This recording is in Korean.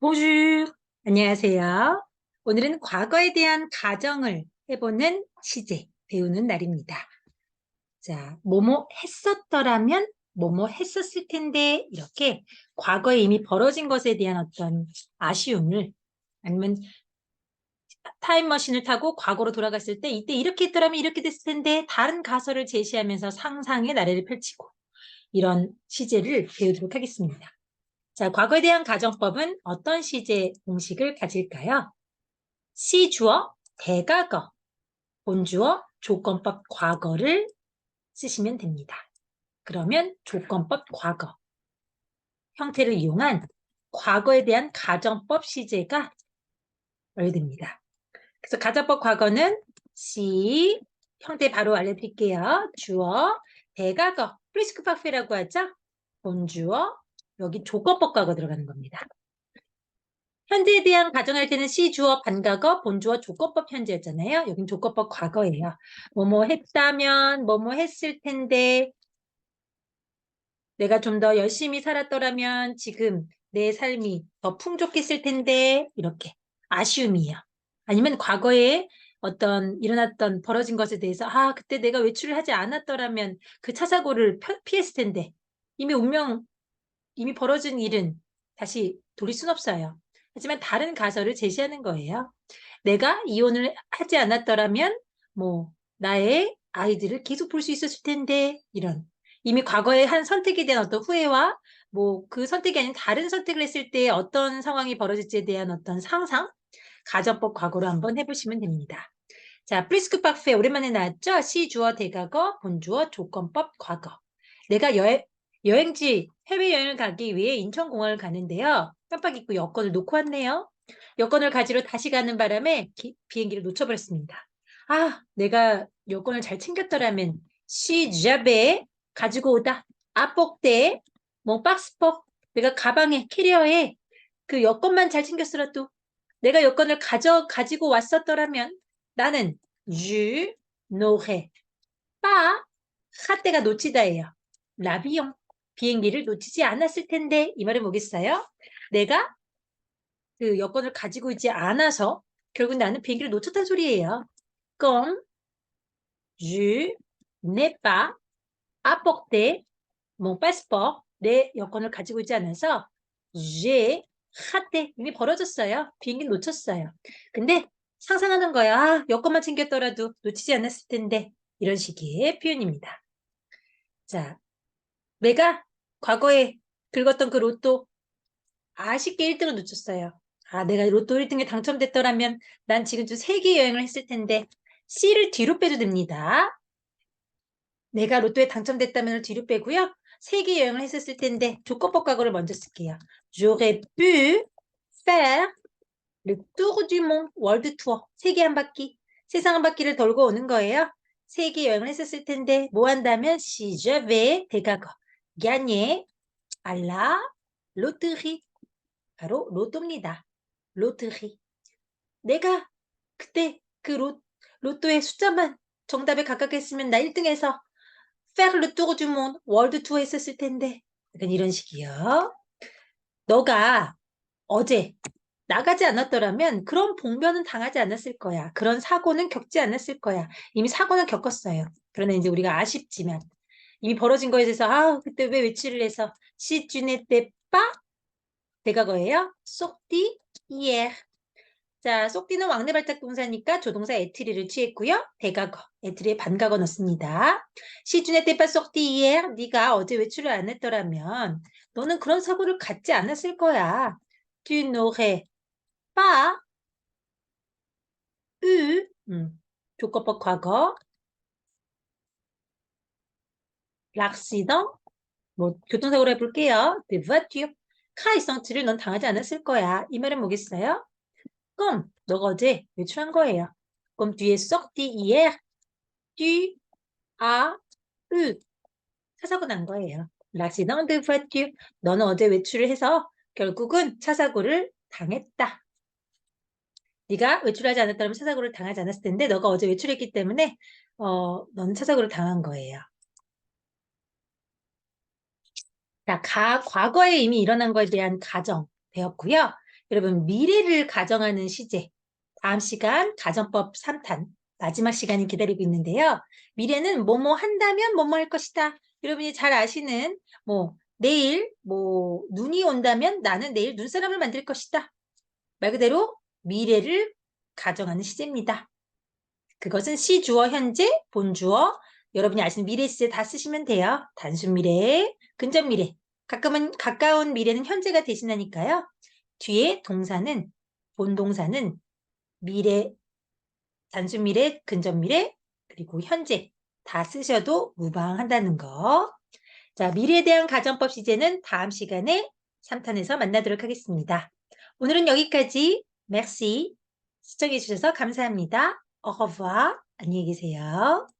bonjour. 안녕하세요. 오늘은 과거에 대한 가정을 해보는 시제 배우는 날입니다. 자, 뭐뭐 했었더라면 뭐뭐 했었을 텐데 이렇게 과거에 이미 벌어진 것에 대한 어떤 아쉬움을 아니면 타임머신을 타고 과거로 돌아갔을 때 이때 이렇게 했더라면 이렇게 됐을 텐데 다른 가설을 제시하면서 상상의 나래를 펼치고 이런 시제를 배우도록 하겠습니다. 자, 과거에 대한 가정법은 어떤 시제 공식을 가질까요? 시주어, 대가거, 본주어, 조건법 과거를 쓰시면 됩니다. 그러면 조건법 과거 형태를 이용한 과거에 대한 가정법 시제가 완료됩니다. 그래서 가정법 과거는 시 형태 바로 알려드릴게요. 주어, 대가거, 프리스크 파페라고 하죠. 본주어, 여기 조건법 과거 들어가는 겁니다. 현재에 대한 가정할 때는 시 주어, 반가거, 본주어, 조건법 현재였잖아요. 여긴 조건법 과거예요. 뭐뭐 했다면, 뭐뭐 했을 텐데, 내가 좀 더 열심히 살았더라면 지금 내 삶이 더 풍족했을 텐데, 이렇게 아쉬움이에요. 아니면 과거에 어떤 일어났던 벌어진 것에 대해서 아 그때 내가 외출을 하지 않았더라면 그 차사고를 피했을 텐데 이미 운명 이미 벌어진 일은 다시 돌릴 순 없어요. 하지만 다른 가설을 제시하는 거예요. 내가 이혼을 하지 않았더라면 뭐 나의 아이들을 계속 볼 수 있었을 텐데 이런 이미 과거에 한 선택에 대한 어떤 후회와 뭐 그 선택이 아닌 다른 선택을 했을 때 어떤 상황이 벌어질지에 대한 어떤 상상 가정법 과거로 한번 해보시면 됩니다. 자, 프리스크 박페 오랜만에 나왔죠? 시 주어 대과거, 본주어 조건법 과거. 내가 여, 여행지 해외여행을 가기 위해 인천공항을 가는데요. 깜빡 잊고 여권을 놓고 왔네요. 여권을 가지러 다시 가는 바람에 기, 비행기를 놓쳐버렸습니다. 아, 내가 여권을 잘 챙겼더라면 시자베 가지고 오다. 아폭대 뭐 박스퍽 내가 가방에 캐리어에 그 여권만 잘 챙겼으라도 내가 여권을 가져 가지고 왔었더라면 나는 주 노해 빠 하때가 놓치다예요. 라비용 비행기를 놓치지 않았을 텐데 이 말은 뭐겠어요? 내가 그 여권을 가지고 있지 않아서 결국 나는 비행기를 놓쳤다는 소리예요. Comme je n'ai pas apporté mon passeport 내 여권을 가지고 있지 않아서 j'ai raté 이미 벌어졌어요. 비행기 놓쳤어요. 근데 상상하는 거야. 아, 여권만 챙겼더라도 놓치지 않았을 텐데 이런 식의 표현입니다. 자, 내가 과거에 긁었던 그 로또 아쉽게 1등을 놓쳤어요. 아, 내가 로또 1등에 당첨됐더라면 난 지금쯤 세계 여행을 했을 텐데 C를 뒤로 빼도 됩니다. 내가 로또에 당첨됐다면 뒤로 빼고요. 세계 여행을 했었을 텐데 조건법 과거를 먼저 쓸게요. J'aurais pu faire le tour du monde 월드 투어. 세계 한 바퀴. 세상 한 바퀴를 돌고 오는 거예요. 세계 여행을 했었을 텐데 뭐 한다면 j'avais 대가거 gagné à la loterie. 바로 로또입니다. 로테리. 내가 그때 그 로, 로또의 숫자만 정답에 가깝겠으면 나 1등해서 faire le tour du monde 월드 투어 했었을 텐데 약간 이런 식이요. 너가 어제 나가지 않았더라면 그런 봉변은 당하지 않았을 거야. 그런 사고는 겪지 않았을 거야. 이미 사고는 겪었어요. 그러나 이제 우리가 아쉽지만 이미 벌어진 거에 대해서 아 그때 왜 외출을 해서 n'étais pas 대가거예요. 쏙디 hier. 자, 쏙디는 왕래 발작 동사니까 조동사 에트리를 취했고요. 대가거, 에트리에 반가거 넣습니다. 시준의 때빠 쏙디 hier. 네가 어제 외출을 안 했더라면 너는 그런 사고를 갖지 않았을 거야. Tu n'aurais 음, 조건법 과거 l'accident 뭐 교통사고로 해볼게요. de voiture 카이성치를 넌 당하지 않았을 거야. 이 말은 뭐겠어요? 그럼 너가 어제 외출한 거예요. 그럼 뒤에 hier, tu as eu 차사고 난 거예요. de voiture. 너는 어제 외출을 해서 결국은 차사고를 당했다. 네가 외출하지 않았다면 차사고를 당하지 않았을 텐데 너가 어제 외출했기 때문에 어, 너는 차사고를 당한 거예요. 자, 가, 과거에 이미 일어난 거에 대한 가정 배웠고요. 여러분, 미래를 가정하는 시제. 다음 시간 가정법 3탄. 마지막 시간이 기다리고 있는데요. 미래는 뭐뭐 한다면 뭐뭐 할 것이다. 여러분이 잘 아시는 뭐 내일 뭐 눈이 온다면 나는 내일 눈사람을 만들 것이다. 말 그대로 미래를 가정하는 시제입니다. 그것은 시주어, 현재, 본주어, 여러분이 아시는 미래 시제 다 쓰시면 돼요. 단순 미래, 근접 미래. 가끔은 가까운 미래는 현재가 대신하니까요. 뒤에 동사는 본동사는 미래, 단순 미래, 근접 미래, 그리고 현재 다 쓰셔도 무방한다는 거. 자, 미래에 대한 가정법 시제는 다음 시간에 3탄에서 만나도록 하겠습니다. 오늘은 여기까지. merci. 시청해 주셔서 감사합니다. revoir. 안녕히 계세요.